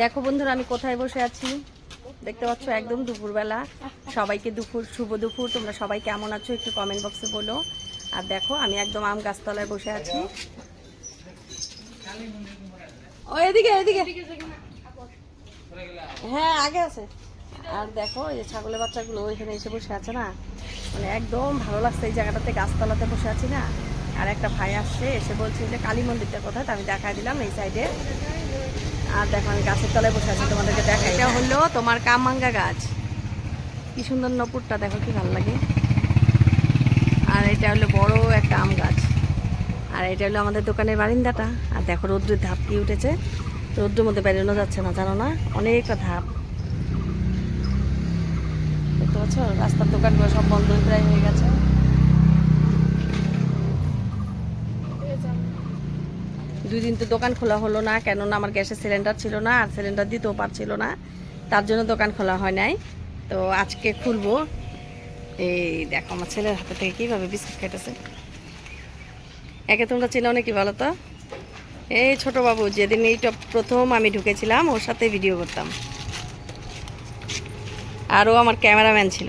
দেখো বন্ধুরা, আমি কোথায় বসে আছি? দেখতে পাচ্ছ একদম দুপুরবেলা। সবাইকে দুপুর, শুভ দুপুর। তোমরা সবাই কেমন আছো একটু কমেন্ট বক্সে বলো। আর দেখো, আমি একদম আম গাছতলায় বসে আছি। ও, এদিকে এদিকে। হ্যাঁ আগে আছে। আর দেখো, এই ছাগলের বাচ্চাগুলো ওইখানে এসে বসে আছে না? মানে একদম ভালো লাগছে এই জায়গাটাতে, গাছতলাতে বসে আছি না? আর একটা ভাই আসছে, এসে বলছে যে কালী মন্দিরটা কোথায়? তো আমি দেখাই দিলাম এই সাইডে আর দেখো, আমি গাছের তলায় বসে আছি, তোমাদেরকে দেখা এটা হলো তোমার কামাঙ্গা গাছ। কি সুন্দর নপুরটা, দেখো কি ভালো লাগে। আর এটা হলো বড় একটা আম গাছ। আর এটা হলো আমাদের দোকানের বারিন্দাটা। আর দেখো, রৌদ্রের ধাপ কি উঠেছে। রৌদ্রের মধ্যে বেরোনো যাচ্ছে না, জানো না? অনেকটা ধাপ। দেখতে পাচ্ছ? রাস্তার দোকানগুলো সব বন্ধ প্রায় হয়ে গেছে। দুই দিন তো দোকান খোলা হলো না, কেননা আমার গ্যাসের সিলিন্ডার ছিল না আর সিলিন্ডার দিতেও পারছিল না। তার জন্য দোকান খোলা হয় নাই। তো আজকে খুলবো। এই দেখো, আমার ছেলের হাতে থেকে কীভাবে বিস্কুট খেটেছে একে তোমরা চেনো নাকি বলো তো? এই ছোট বাবু, যেদিন এইটা প্রথম আমি ঢুকেছিলাম, ওর সাথে ভিডিও করতাম। আরও আমার ক্যামেরাম্যান ছিল।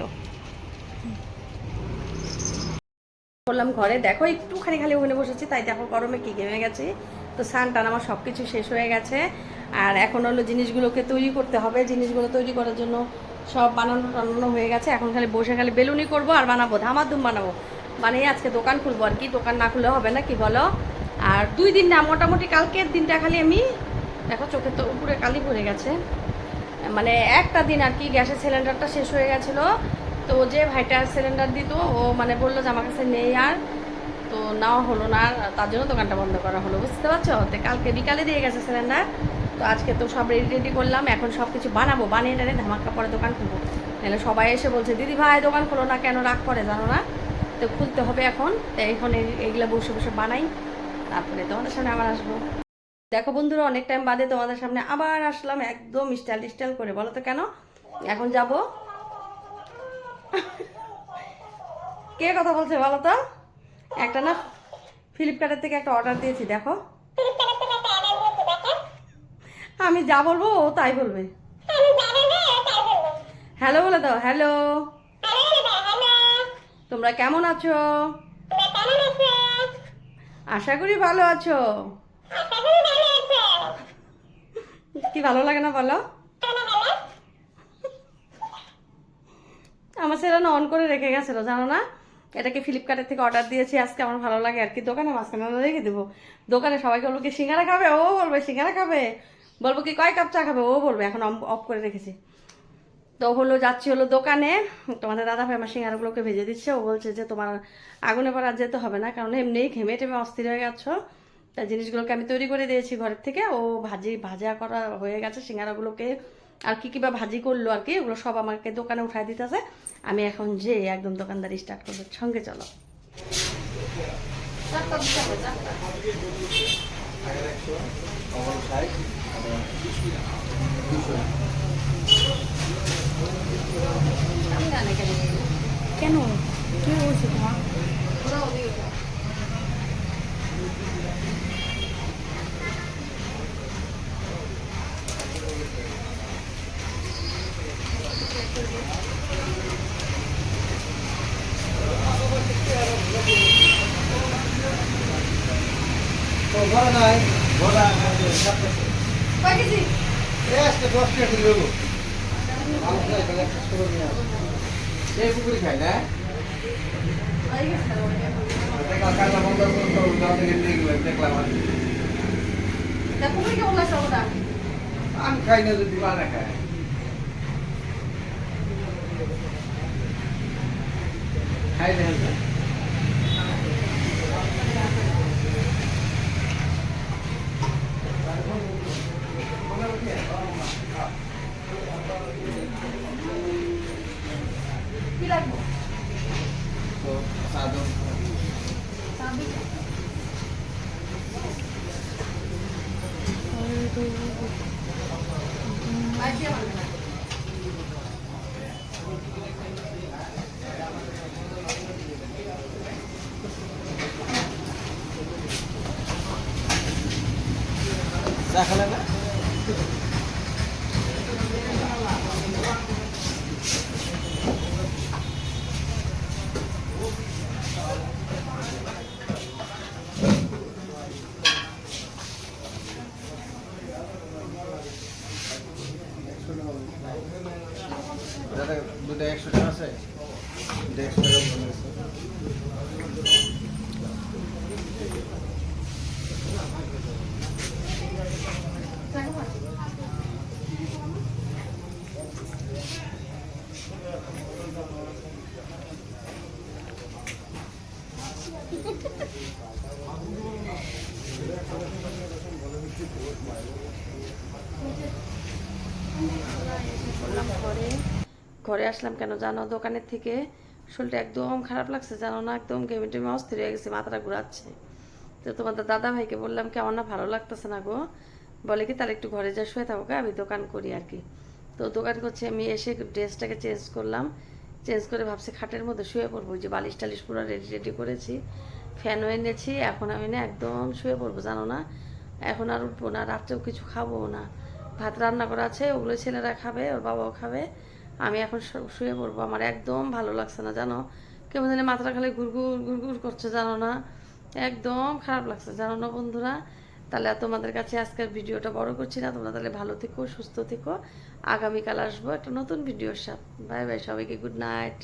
করলাম ঘরে দেখো, একটুখানি খালি ওখানে বসেছি, তাই দেখো গরমে কি ঘেমে গেছে। তো স্নান টান আমার সব কিছু শেষ হয়ে গেছে। আর এখন হলো জিনিসগুলোকে তৈরি করতে হবে। জিনিসগুলো তৈরি করার জন্য সব বানানো টানানো হয়ে গেছে। এখন খালি বসে খালি বেলুনি করব আর বানাবো ধামাধুম বানাবো। বানিয়ে আজকে দোকান খুলবো আর কি। দোকান না খুলে হবে না কি বলো? আর দুই দিন না, মোটামুটি কালকের দিনটা খালি আমি দেখো চোখে তো উপরে কালি পড়ে গেছে। মানে একটা দিন আর কি গ্যাসের সিলিন্ডারটা শেষ হয়ে গেছিল। তো যে ভাইটার সিলিন্ডার দিত, ও মানে বলল যে আমার কাছে নেই আর। তো নেওয়া হলো না, তার জন্য দোকানটা বন্ধ করা হলো, বুঝতে পারছ? তো কালকে বিকালে দিয়ে গেছে সিলিন্ডার তো আজকে তো সব রেডি রেডি করলাম, এখন সব কিছু বানাবো, বানিয়ে টানিয়ে ধামাক্কা পরে দোকান খুলবো। নাহলে সবাই এসে বলছে, দিদি ভাই, দোকান খোলো না কেন? রাগ করে, জানো না? তো খুলতে হবে এখন। তো এখন এই- এইগুলো বসে বসে বানাই। তারপরে তোমাদের সামনে আবার আসব। দেখো বন্ধুরা, অনেক টাইম বাদে তোমাদের সামনে আবার আসলাম, একদম স্টাইল স্টাইল করে, বলো তো কেন? এখন যাব। কে কথা বলছে বলো তো? একটা না ফ্লিপকার্টের থেকে একটা অর্ডার দিয়েছি, দেখো। আমি যা বলব ও তাই বলবে। হ্যালো বলে দাও হ্যালো তোমরা কেমন আছো? আশা করি ভালো আছো। কি ভালো লাগে না বলো? আমার সেটা না অন করে রেখে গেছিল, জানো না? এটাকে ফ্লিপকার্টের থেকে অর্ডার দিয়েছি, আজকে আমার ভালো লাগে। আর কি দোকানে মাঝখানে রেখে দেবো। দোকানে সবাইকে বলব, কি সিঙ্গারা খাবে? ও বলবে, সিঙ্গারা খাবে। বলব, কি কয় কাপ চা খাবে? ও বলবে, এখন অফ করে রেখেছি। তো হলো, যাচ্ছি হলো দোকানে। তোমাদের দাদা ভাই আমার সিঙ্গারাগুলোকে ভেজে দিচ্ছে। ও বলছে যে, তোমার আগুনে পর আর যেতে হবে না, কারণ এমনিই ঘেমে টেমে অস্থির হয়ে গেছো। তাই জিনিসগুলোকে আমি তৈরি করে দিয়েছি ঘরের থেকে। ও ভাজি, ভাজা করা হয়ে গেছে সিঙ্গারাগুলোকে। আর কি কি বা ভাজি করল আর কি, ওগুলো সব আমাকে দোকানে উঠাই দিতেছে। আমি এখন যে একদম দোকানদারি স্টার্ট করব। সঙ্গে চলো। কেন? কি হয়েছে তোমার? ওরাও দিও না। কয় কেজি? তা পুকুরে কেমন লাগছে ওটা? আমি খাই না যদি বানা খাই। দেখেন না কি লাগবে? তো সাদম চাবি? বাইর দিয়ে ভালো না। চা খেলে না দাদা দুটো একশো টাকা আছে দুটো একশো টাকা বলে গেছে। বললাম ঘরে আসলাম কেন জানো? দোকানের থেকে শরীরটা একদম খারাপ লাগছে, জানো না? একদম ঘেমে টেমে অস্থির হয়ে গেছে, মাথাটা ঘুরাচ্ছে। তো তোমাদের দাদা ভাইকে বললাম কি, আমার না ভালো লাগতেছে না গো। বলে কি, তাহলে একটু ঘরে যা, শুয়ে থাকো আমি দোকান করি আর কি। তো দোকান করছে, আমি এসে ড্রেসটাকে চেঞ্জ করলাম। চেঞ্জ করে ভাবছি খাটের মধ্যে শুয়ে পড়ব যে বালিশ টালিশ পুরো রেডি রেডি করেছি। ফ্যানও এনেছি, এখন আমি না একদম শুয়ে পড়ব, জানো না? এখন আর উঠবো না, রাত্রেও কিছু খাব না। ভাত রান্না করা আছে, ওগুলো ছেলেরা খাবে, ওর বাবাও খাবে, আমি এখন শুয়ে পড়ব। আমার একদম ভালো লাগছে না, জানো? কেমন জানি মাথাটা খালি ঘুরঘুর ঘুরঘুর করছে, জানো না? একদম খারাপ লাগছে, জানো না বন্ধুরা? তাহলে তোমাদের কাছে আজকের ভিডিওটা বড় করছি না, তোমরা তাহলে ভালো থেকো, সুস্থ থেকো। আগামীকাল আসব একটা নতুন ভিডিওর সাথে। বাই বাই সবাইকে, গুড নাইট।